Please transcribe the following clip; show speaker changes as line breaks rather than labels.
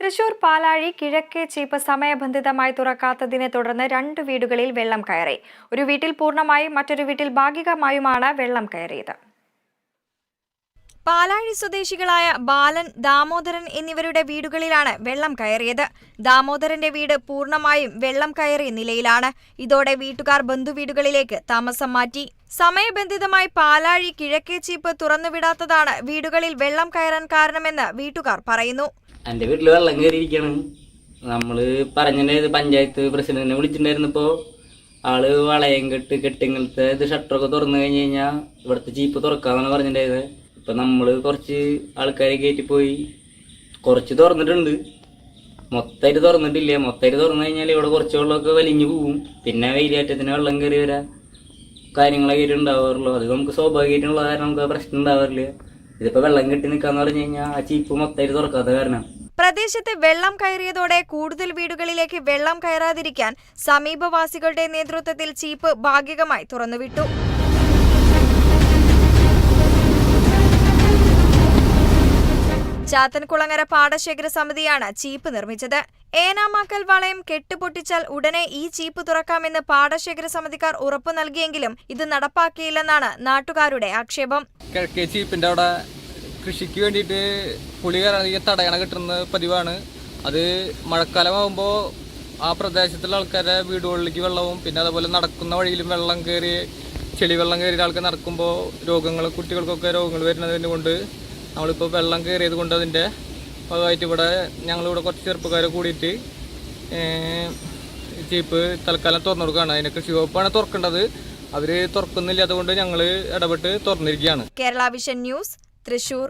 തൃശൂർ പാലാഴി കിഴക്കേ ചീപ്പ് സമയബന്ധിതമായി തുറക്കാത്തതിനെ തുടർന്ന് രണ്ട് വീടുകളിൽ വെള്ളം കയറി. ഒരു വീട്ടിൽ പൂർണമായും മറ്റൊരു വീട്ടിൽ ഭാഗികമായുമാണ് വെള്ളം കയറിയത്. പാലാഴി സ്വദേശികളായ ബാലൻ ദാമോദരൻ എന്നിവരുടെ വീടുകളിലാണ് വെള്ളം കയറിയത്. ദാമോദരന്റെ വീട് പൂർണമായും വെള്ളം കയറിയ നിലയിലാണ്. ഇതോടെ വീട്ടുകാർ ബന്ധുവീടുകളിലേക്ക് താമസം മാറ്റി. സമയബന്ധിതമായി പാലാഴി കിഴക്കേ ചീപ്പ് തുറന്നുവിടാത്തതാണ് വീടുകളിൽ വെള്ളം കയറാൻ കാരണമെന്ന് വീട്ടുകാർ പറയുന്നു.
എന്റെ വീട്ടിൽ വെള്ളം കയറിയിരിക്കാണ് നമ്മൾ പറഞ്ഞിട്ടുണ്ടായത് പഞ്ചായത്ത് പ്രസിഡന്റിനെ വിളിച്ചിട്ടുണ്ടായിരുന്നപ്പോ ആൾ വളയം കെട്ട് ഇങ്ങനത്തെ ഇത് ഷട്ടറൊക്കെ തുറന്നു കഴിഞ്ഞ് കഴിഞ്ഞാൽ ഇവിടുത്തെ ജീപ്പ് തുറക്കാന്നാണ് പറഞ്ഞിട്ടുണ്ടായത്. ഇപ്പൊ നമ്മൾ കുറച്ച് ആൾക്കാരെ കയറ്റി പോയി. കുറച്ച് തുറന്നിട്ടുണ്ട്. മൊത്തമായിട്ട് തുറന്നിട്ടില്ല. മൊത്തമായിട്ട് തുറന്നു കഴിഞ്ഞാൽ ഇവിടെ കുറച്ച് വെള്ളമൊക്കെ വലിഞ്ഞു പോകും പിന്നെ വെയിലേറ്റത്തിന് വെള്ളം കയറി വരാ കാര്യങ്ങളൊക്കെ ഉണ്ടാവാറുള്ളൂ. അത് നമുക്ക് സ്വാഭാവികമായിട്ടുള്ള കാരണം നമുക്ക് പ്രശ്നം ഉണ്ടാവാറില്ല. ഇതിപ്പോ വെള്ളം കെട്ടി നിൽക്കാന്ന് പറഞ്ഞു കഴിഞ്ഞാൽ ആ ചീപ്പ് മൊത്തമായിട്ട് തുറക്കാത്ത കാരണം.
പ്രദേശത്ത് വെള്ളം കയറിയതോടെ കൂടുതൽ വീടുകളിലേക്ക് വെള്ളം കയറാതിരിക്കാൻ സമീപവാസികളുടെ നേതൃത്വത്തിൽ ചീപ്പ് ഭാഗികമായി തുറന്നുവിട്ടു. ചാത്തൻകുളങ്ങര പാടശേഖര സമിതിയാണ് ചീപ്പ് നിർമ്മിച്ചത്. ഏനാമാക്കൽ വളയം കെട്ടുപൊട്ടിച്ചാൽ ഉടനെ ഈ ചീപ്പ് തുറക്കാമെന്ന് പാടശേഖര സമിതിക്കാർ ഉറപ്പു നൽകിയെങ്കിലും ഇത് നടപ്പാക്കിയില്ലെന്നാണ് നാട്ടുകാരുടെ ആക്ഷേപം.
ചീപ്പിന്റെ അവിടെ കൃഷിക്ക് വേണ്ടിയിട്ട് പുളി തടയണ കിട്ടുന്ന പതിവാണ്. അത് മഴക്കാലമാകുമ്പോൾ ആ പ്രദേശത്തുള്ള ആൾക്കാരെ വീടുകളിലേക്ക് വെള്ളവും പിന്നെ അതുപോലെ നടക്കുന്ന വഴിയിലും വെള്ളം കയറി ചെളി വെള്ളം കയറി ആൾക്കാർ നടക്കുമ്പോൾ രോഗങ്ങൾ കുട്ടികൾക്കൊക്കെ രോഗങ്ങൾ വരുന്നതിന് കൊണ്ട് നമ്മളിപ്പോൾ വെള്ളം കയറിയത് കൊണ്ട് അതിന്റെ ഭാഗമായിട്ട് ഇവിടെ ഞങ്ങളിവിടെ കുറച്ച് ചെറുപ്പക്കാർ കൂടിയിട്ട് ചീപ്പ് തൽക്കാലം തുറന്നു കൊടുക്കുകയാണ്. അതിന് കൃഷി വകുപ്പാണ് തുറക്കേണ്ടത്. അവർ തുറക്കുന്നില്ല. അതുകൊണ്ട് ഞങ്ങൾ ഇടപെട്ട് തുറന്നിരിക്കുകയാണ്.
Kerala vision news Thrissur.